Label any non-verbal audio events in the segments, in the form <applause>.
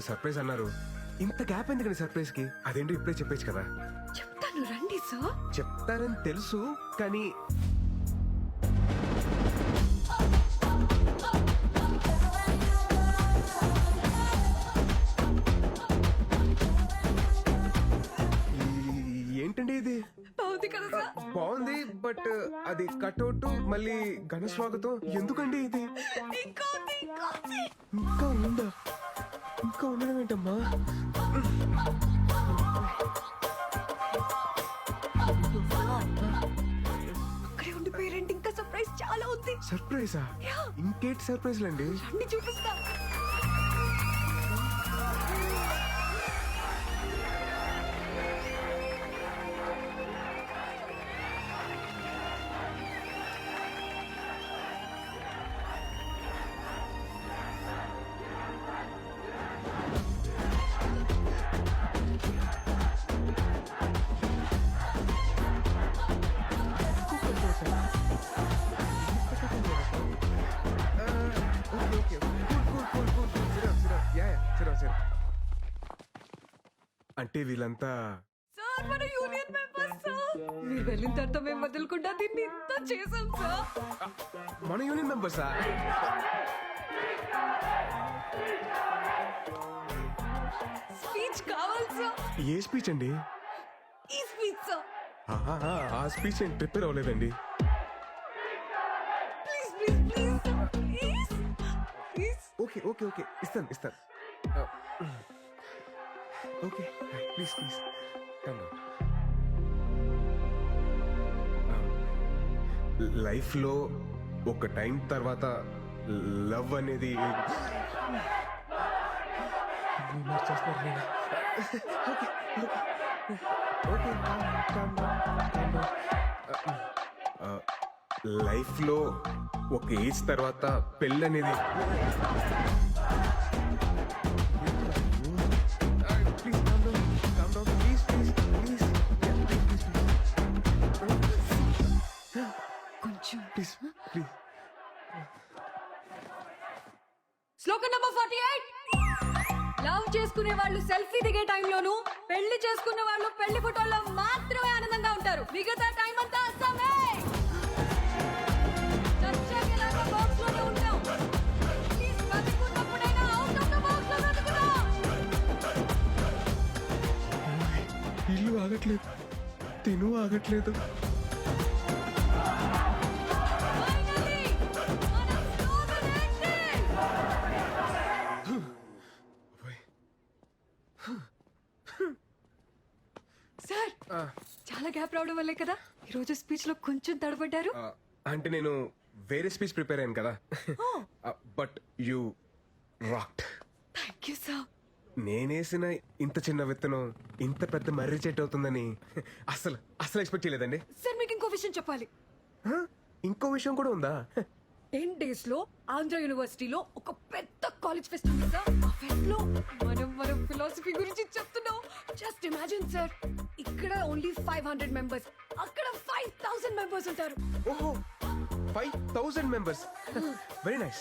ఏదో సర్ప్రైజ్ అన్నారు. ఇంత గ్యాప్ ఎందుకండి సర్ప్రైజ్కి? అదేంటో ఇప్పుడే చెప్పేచ్చు కదా. చెప్తాను రండి సార్ చెప్తారని తెలుసు కానీ ఏంటండి ఇది? బాగుంది కదా సార్ బాగుంది బట్ అది కట్అవుట్ మళ్ళీ ఘన స్వాగతం. ఎందుకండి ఇది? ఇంకా ఉంది, ఇంకా ఉండడం ఏంటమ్మా అక్కడే ఉండిపోయారంటే ఇంకా సర్ప్రైజ్ చాలా ఉంది. సర్ప్రైజా. ఇంకేంటి సర్ప్రైజ్లు అండి రండి చూపిస్తా. అంటే వీళ్ళంతా సార్ మన యూనియన్ మెంబర్స్ సార్. మీరు వెళ్ళిన తర్వాత మేము వదలకుండా దీన్ని ఇంత చేసాం సార్. మన యూనియన్ మెంబర్సా? స్పీచ్ కావాలి సార్. ఏ స్పీచ్ అండి? ఈ స్పీచ్ సార్. ఆహా, ఆ స్పీచ్ నేను ప్రిపేర్ అవ్వలేదండి. Please please please please please. Okay okay okay. ఇస్తాను ఇస్తాను. ఓకే. Please please. లైఫ్లో ఒక టైం తర్వాత లవ్ అనేది లైఫ్లో ఒక ఏజ్ తర్వాత పెళ్ళి శ్లోకం నంబర్ ఫార్టీ ఎయిట్ లవ్ చేసుకునే వాళ్ళు సెల్ఫీ దిగే టైంలోను పెళ్ళి చేసుకున్న వాళ్ళు పెళ్ళి ఫోటోల్లో మాత్రమే ఆనందంగా ఉంటారు. మిగతా టైం అంతా అస్సామే. ఇల్లు ఆగట్లేదు. తిను ఆగట్లేదు. సార్ చాలా గ్యాప్ రావడం వల్లే కదా? ఈ రోజు స్పీచ్లో కొంచెం తడబడ్డారు. అంటే నేను వేరే స్పీచ్ ప్రిపేర్ అయ్యాను కదా. But you rocked thank you sir. నేనేసిన ఇంత చిన్న విత్తనం ఇంత పెద్ద మర్రి చెట్టు అవుతుందని అసలు అసలు ఎక్స్పెక్ట్ చేయలేదండి. సార్ మీకు ఇంకో విషయం చెప్పాలి? ఇంకో విషయం కూడా ఉందా? టెన్ డేస్లో ఆంధ్ర యూనివర్సిటీలో ఒక పెద్ద కాలేజ్ ఫెస్ట్ ఉంది సార్. ఆ ఫెస్ట్లో మనం మనం ఫిలాసఫీ గురించి చెప్తున్నాం. జస్ట్ ఇమాజిన్ సార్ ఇక్కడ ఓన్లీ ఫైవ్ హండ్రెడ్ మెంబర్స్ అక్కడ ఫైవ్ థౌసండ్ మెంబర్స్ ఉంటారు. ఓహో five thousand members very nice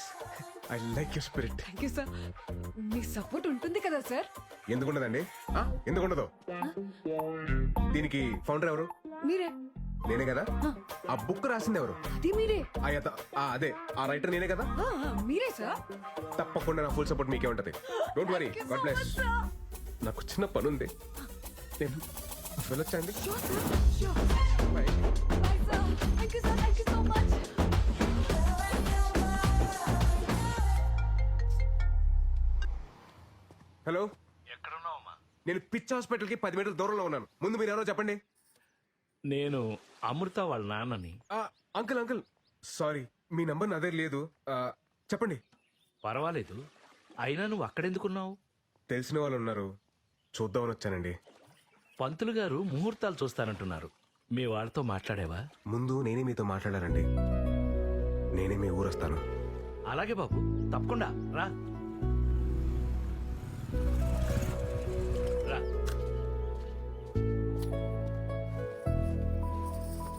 I like your spirit thank you sir me support ఉంటుంది కదా సార్ ఎందుకుండదండి? ఆ, ఎందుకుండదు? దీనికి ఫౌండర్ ఎవరు? మీరే. నేనే కదా? ఆ. బుక్ రాసింది ఎవరు? అది మీరే. ఆ అదే ఆ రైటర్ నేనే కదా? మీరే సార్ తప్పకుండా నా ఫుల్ సపోర్ట్ మీకే ఉంటది. Don't worry God bless. నాకు చిన్న పని ఉంది నేను వెళ్ళొచ్చండి. హలో. ఎక్కడున్నావమ్మా? నేను పిచ్ హాస్పిటల్కి పది మీటర్ల దూరంలో ఉన్నాను. ముందు మీరు ఎవరో చెప్పండి. నేను అమృత వాళ్ళ నాన్నని. Uncle uncle. సారీ మీ నంబర్ నా దగ్గర లేదు చెప్పండి. పర్వాలేదు. అయినా నువ్వు అక్కడెందుకున్నావు? తెలిసిన వాళ్ళు ఉన్నారు. చూద్దామని వచ్చానండి. పంతులు గారు ముహూర్తాలు చూస్తానంటున్నారు. మీ వాళ్ళతో మాట్లాడేవా? ముందు నేనే మీతో మాట్లాడారండి నేనే మీ ఊరొస్తాను. అలాగే బాబు తప్పకుండా. రా.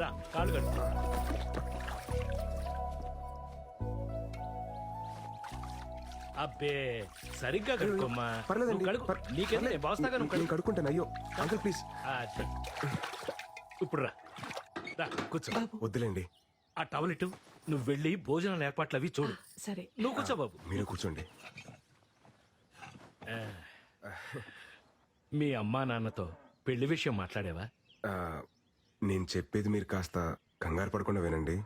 రా. కాళ్ళు కట్టు అబ్బే సరిగ్గా కడుక్కోమ్మా. పర్లేదండి. పర్- నీకేంది పర్లేదు. బాస్తాగా నువ్వు నేను కడుక్కో. కడుక్కుంటాను. అయ్యో అంకుల్ ప్లీజ్. అది. ఇప్పుడు రా. రా కూర్చో. వద్దులేండి. ఆ టవల్ ఇటు. నువ్వు వెళ్ళి భోజనాల ఏర్పాట్లు అవి చూడు. సరే. నువ్వు కూర్చో బాబు. మీరు కూర్చోండి. మీ అమ్మా నాన్నతో పెళ్ళి విషయం మాట్లాడేవా? ఆ, నేను చెప్పేది మీరు కాస్త కంగారు పడకుండా వినండి.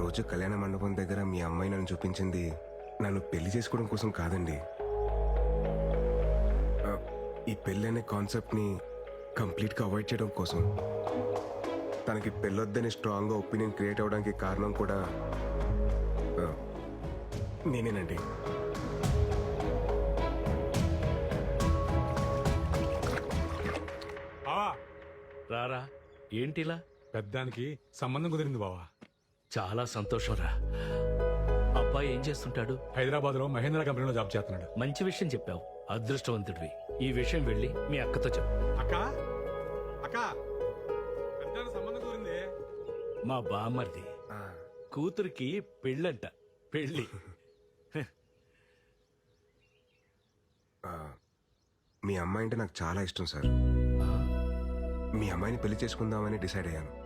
రోజు కళ్యాణ మండపం దగ్గర మీ అమ్మాయి నన్ను చూపించింది నన్ను పెళ్ళి చేసుకోవడం కోసం కాదండి. ఈ పెళ్ళి అనే కాన్సెప్ట్ని కంప్లీట్గా అవాయిడ్ చేయడం కోసం. తనకి పెళ్ళొద్దని స్ట్రాంగ్గా ఒపీనియన్ క్రియేట్ అవ్వడానికి కారణం కూడా నేనేనండి. రారా ఏంటిలా? పెద్దానికి సంబంధం కుదిరింది బావా. చాలా సంతోషం రా అబ్బాయి ఏం చేస్తుంటాడు? హైదరాబాద్లో మహేంద్ర కంపెనీలో జాబ్ చేస్తున్నాడు. మంచి విషయం చెప్పావు. అదృష్టవంతుడివి. ఈ విషయం వెళ్ళి మీ అక్కతో చెప్పు. అక్క! అక్క! సంబంధం మా బామ్మర్ది. ఆ, కూతురికి పెళ్ళంట. పెళ్ళి. ఆ, మీ అమ్మాయి అంటే నాకు చాలా ఇష్టం సార్. మీ అమ్మాయిని పెళ్ళి చేసుకుందామని డిసైడ్ అయ్యాను.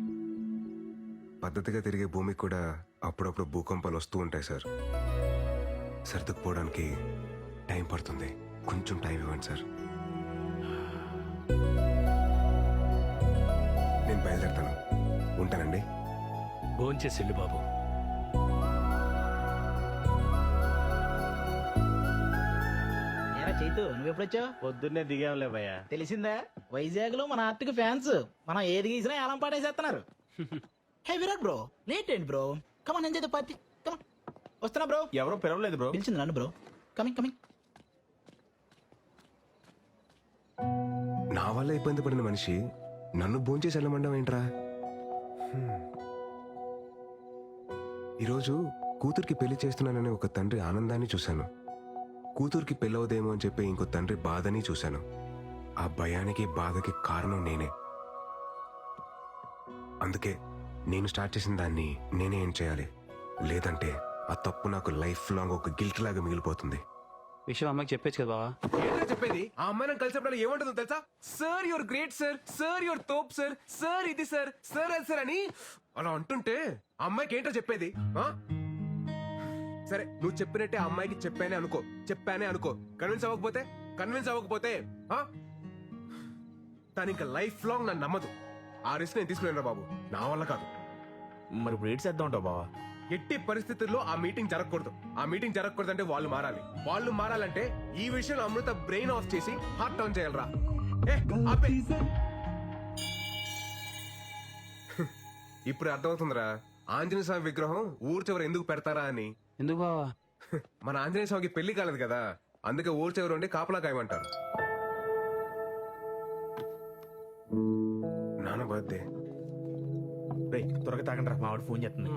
పద్ధతిగా తిరిగే భూమికి కూడా అప్పుడప్పుడు భూకంపాలు వస్తూ ఉంటాయి సార్. సర్దుకుపోవడానికి టైం పడుతుంది. కొంచెం టైం ఇవ్వండి సార్. నేను బయలుదేరుతాను. ఉంటానండి. భోంచేసి బాబు. ఏరా చైతు నువ్వెప్పుడొచ్చావు? పొద్దున్నే దిగాంలే భయ్యా. తెలిసిందా? వైజాగ్లో మన ఆర్టిక్ ఫ్యాన్స్. మనం ఏది గీసినా ఎలా పాటేసేస్తున్నారు <laughs> హే విరాట్ బ్రో లేట్ ఏంటి bro come on enjoy party come on వస్తున్నా బ్రో ఎవరో పిలవలేదు బ్రో పిలిచింది నన్ను బ్రో కమింగ్ కమింగ్ నా వల్ల ఇబ్బంది పడిన మనిషి నన్ను భోంచేసి వెళ్ళమండం ఏంట్రా. ఈరోజు కూతురికి పెళ్ళి చేస్తున్నానని ఒక తండ్రి ఆనందాన్ని చూశాను. కూతురికి పెళ్ళవదేమో అని చెప్పి ఇంకో తండ్రి బాధని చూశాను. ఆ భయానికి బాధకి కారణం నేనే. అందుకే నేను స్టార్ట్ చేసిన దాన్ని నేనే ఏం చేయాలి? లేదంటే ఆ తప్పు నాకు లైఫ్ లాంగ్ ఒక గిల్ట్ లాగా మిగిలిపోతుంది. విషయం అమ్మకి చెప్పేచ్చు కదా బావా? ఏంటో చెప్పేది? ఆ అమ్మాయి నన్ను కలిసినప్పుడు ఏమంటుందో తెలుసా? Sir you're great sir sir you're తోప్ sir sir ఇది సార్ సార్ అది సార్ అని అలా అంటుంటే ఆ అమ్మాయికి ఏంటో చెప్పేది? ఆ? సరే నువ్వు చెప్పినట్టే ఆ అమ్మాయికి చెప్పానే అనుకో. చెప్పానే అనుకో. కన్విన్స్ అవ్వకపోతే కన్విన్స్ అవ్వకపోతే ఆ? తను ఇంకా లైఫ్ లాంగ్ నన్ను నమ్మదు. ఆ రిస్క్ నేను తీసుకునేరా బాబు. నా వల్ల కాదు. మరి ఇప్పుడు ఏడ్ చేద్దాం ఉంటావు బావా? ఎట్టి పరిస్థితుల్లో ఆ మీటింగ్ జరగకూడదు. ఆ మీటింగ్ జరగకూడదు అంటే వాళ్ళు మారాలి. వాళ్ళు మారాలంటే ఈ విషయంలో అమృత బ్రెయిన్ ఆఫ్ చేసి హార్ట్ ఆన్ చేయాలరా. ఇప్పుడు అర్థమవుతుందిరా. ఆంజనేయ స్వామి విగ్రహం ఊరు చివర ఎందుకు పెడతారా అని. ఎందుకు బావా? <laughs> మన ఆంజనేయ స్వామికి పెళ్ళి కాలేదు కదా. అందుకే ఊరు చివర ఉండి కాపలా కాయమంటారు. నాన్న రే త్వరగా తాగండి రా మావాడు ఫోన్ చేస్తుంది